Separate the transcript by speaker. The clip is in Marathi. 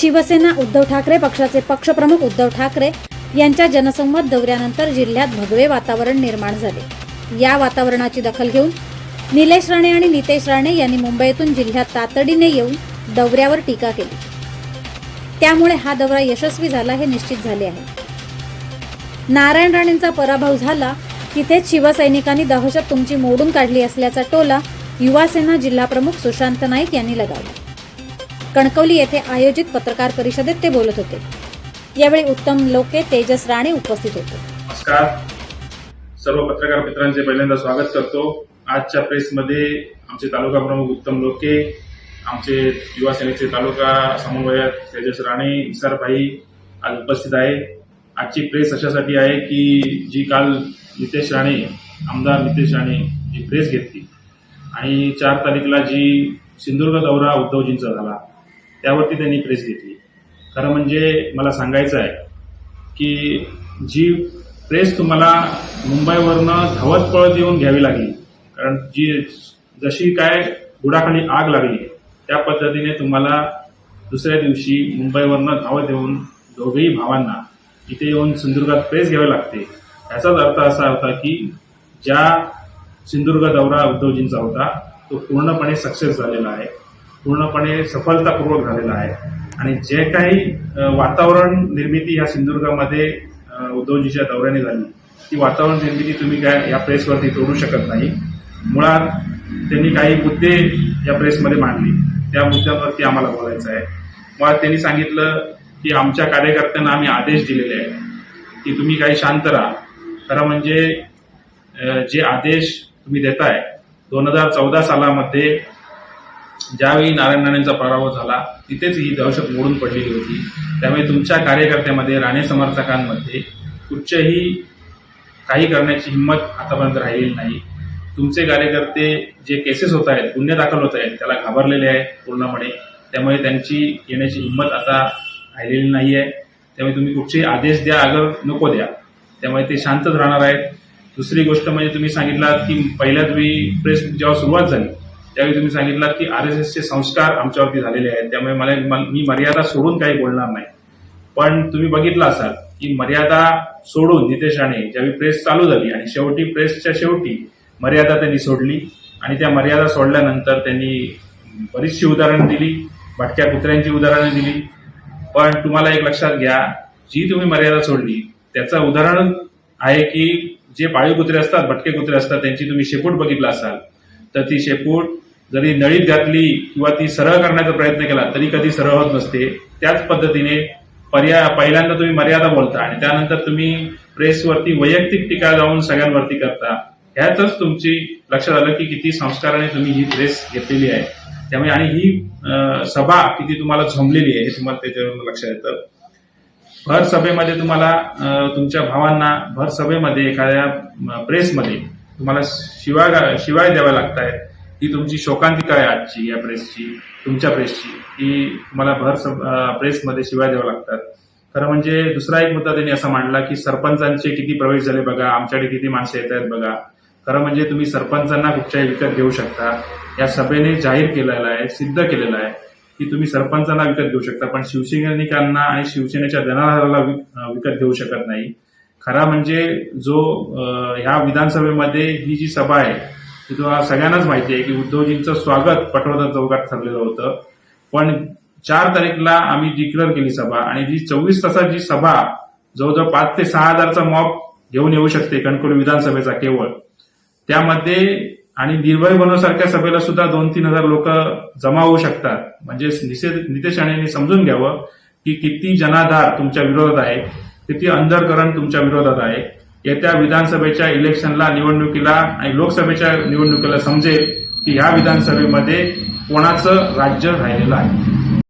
Speaker 1: शिवसेना उद्धव ठाकरे पक्षाचे पक्षप्रमुख उद्धव ठाकरे यांच्या जनसंवाद दौऱ्यानंतर जिल्ह्यात भगवे वातावरण निर्माण झाले. या वातावरणाची दखल घेऊन निलेश राणे आणि नितेश राणे यांनी मुंबईतून जिल्ह्यात तातडीने येऊन दौऱ्यावर टीका केली. त्यामुळे हा दौरा यशस्वी झाला हे निश्चित झाले आहे. नारायण राणेंचा पराभव झाला तिथेच शिवसैनिकांनी दहशत तुमची मोडून काढली असल्याचा टोला युवासेना जिल्हाप्रमुख सुशांत नाईक यांनी लगावला. कणकवली येथे आयोजित पत्रकार परिषदेत ते बोलत होते. यावेळी उत्तम लोके तेजस राणे उपस्थित होते.
Speaker 2: नमस्कार. सर्व पत्रकार मित्रांचे पहिल्यांदा स्वागत करतो. आजच्या प्रेसमध्ये आमचे तालुका प्रमुख उत्तम लोके आमचे युवा सेनेचे तालुका समन्वयक तेजस राणे निसारभाई आज उपस्थित आहे. आजची प्रेस अशासाठी आहे की जी काल नितेश राणे आमदार नितेश राणे जी प्रेस घेतली. आणि चार तारीखला जी सिंधुदुर्ग दौरा उद्धवजींचा झाला. त्यावरती त्यांनी प्रेस घेतली. खरं म्हणजे मला सांगायचं आहे की जी प्रेस तुम्हाला मुंबईवरनं धावत पळत येऊन घ्यावी लागली कारण जी जशी काय बुडाखाली आग लागली त्या पद्धतीने तुम्हाला दुसऱ्या दिवशी मुंबईवरनं धावत येऊन दोघेही भावांना इथे येऊन सिंधुदुर्गात प्रेस घ्यावी लागते. याचाच अर्थ असा होता की ज्या सिंधुदुर्ग दौरा उद्धवजींचा होता तो पूर्णपणे सक्सेस झालेला आहे. पूर्णपणे सफलतापूर्वक झालेला आहे. आणि जे काही वातावरण निर्मिती या सिंधुदुर्गामध्ये उद्धवजीच्या दौऱ्याने झाली ती वातावरण निर्मिती तुम्ही काय या प्रेसवरती तोडू शकत नाही. मुळात त्यांनी काही मुद्दे या प्रेसमध्ये मांडले. त्या मुद्द्यांवरती आम्हाला बोलायचं आहे. मुळात त्यांनी सांगितलं की आमच्या कार्यकर्त्यांना आम्ही आदेश दिलेले आहेत की तुम्ही काही शांत राहा. खरं म्हणजे जे आदेश तुम्ही देताय दोन हजार चौदा सालामध्ये ज्यावेळी नारायण राणेंचा पराभव झाला तिथेच ही दहशत मोडून पडलेली होती. त्यामुळे तुमच्या कार्यकर्त्यामध्ये राणे समर्थकांमध्ये कुठच्याही काही करण्याची हिंमत आतापर्यंत राहिलेली नाही. तुमचे कार्यकर्ते जे केसेस होत आहेत गुन्हे दाखल होत आहेत त्याला घाबरलेले आहेत पूर्णपणे. त्यामुळे त्यांची येण्याची हिंमत आता राहिलेली नाही आहे त्यामुळे तुम्ही कुठचे आदेश द्या अगर नको द्या. त्यामुळे ते शांतच राहणार आहेत. दुसरी गोष्ट म्हणजे तुम्ही सांगितलात की पहिल्या तुम्ही प्रेस जेव्हा सुरुवात झाली त्यावेळी तुम्ही सांगितलात की आर एस एसचे संस्कार आमच्यावरती झालेले आहेत. त्यामुळे मला मला- मी मर्यादा सोडून काही बोलणार नाही. पण तुम्ही बघितलं असाल की मर्यादा सोडून नितेश राणे ज्यावेळी प्रेस चालू झाली आणि शेवटी प्रेसच्या शेवटी मर्यादा त्यांनी सोडली आणि त्या मर्यादा सोडल्यानंतर त्यांनी बरीचशी उदाहरणं दिली भटक्या कुत्र्यांची उदाहरणं दिली. पण तुम्हाला एक लक्षात घ्या जी तुम्ही मर्यादा सोडली त्याचं उदाहरण आहे की जे पाळीव कुत्रे असतात भटके कुत्रे असतात त्यांची तुम्ही शेपूट बघितला असाल तर ती शेपूट जरी नळीत घातली किंवा ती सरळ करण्याचा प्रयत्न केला तरी कधी सरळ होत नसते. त्याच पद्धतीने पर्याय पहिल्यांदा तुम्ही मर्यादा बोलता आणि त्यानंतर तुम्ही प्रेसवरती वैयक्तिक टीका जाऊन सगळ्यांवरती करता. ह्यातच तुमची लक्षात आलं की किती संस्काराने तुम्ही ही प्रेस घेतलेली आहे. त्यामुळे आणि ही सभा किती तुम्हाला झोंबलेली आहे हे तुम्हाला त्याच्यावरून लक्षात येतं भर सभेमध्ये तुम्हाला तुमच्या भावांना भर सभेमध्ये एखाद्या प्रेसमध्ये तुम्हाला शिवाय शिवाय द्याव्या लागत आहेत ही तुमची शोकांतिका आहे आजची या प्रेसची तुमच्या प्रेसची की तुम्हाला भर प्रेसमध्ये शिवाय द्यावं लागतात. खरं म्हणजे दुसरा एक मुद्दा त्यांनी असा मांडला की सरपंचांचे किती प्रवेश झाले बघा आमच्याकडे किती माणसं येत आहेत बघा. खरं म्हणजे तुम्ही सरपंचांना कुठच्याही विकत घेऊ शकता. या सभेने जाहीर केलेलं आहे सिद्ध केलेलं आहे की तुम्ही सरपंचांना विकत घेऊ शकता. पण शिवसैनिकांना आणि शिवसेनेच्या जनाधाराला विकत घेऊ शकत नाही. खरा म्हणजे जो ह्या विधानसभेमध्ये ही जी सभा आहे तुम्हाला सगळ्यांनाच माहिती आहे की उद्धवजींचं स्वागत पटवर्धन चौकात ठरलेलं होतं. पण चार तारीखला आम्ही डिक्लेअर केली सभा आणि जी चोवीस तासात जी सभा जवळजवळ पाच ते सहा हजारचा मॉब घेऊन येऊ शकते कणकवली विधानसभेचा केवळ त्यामध्ये आणि निर्भय बनवसारख्या सभेला सुद्धा दोन तीन हजार लोक जमा होऊ शकतात. म्हणजे नितेश राणेंनी समजून घ्यावं की किती जनाधार तुमच्या विरोधात आहे किती अंधरकरण तुमच्या विरोधात आहे. येत्या विधानसभेच्या इलेक्शनला निवडणुकीला आणि लोकसभेच्या निवडणुकीला समजेल की ह्या विधानसभेमध्ये कोणाचं राज्य राहिलेलं आहे.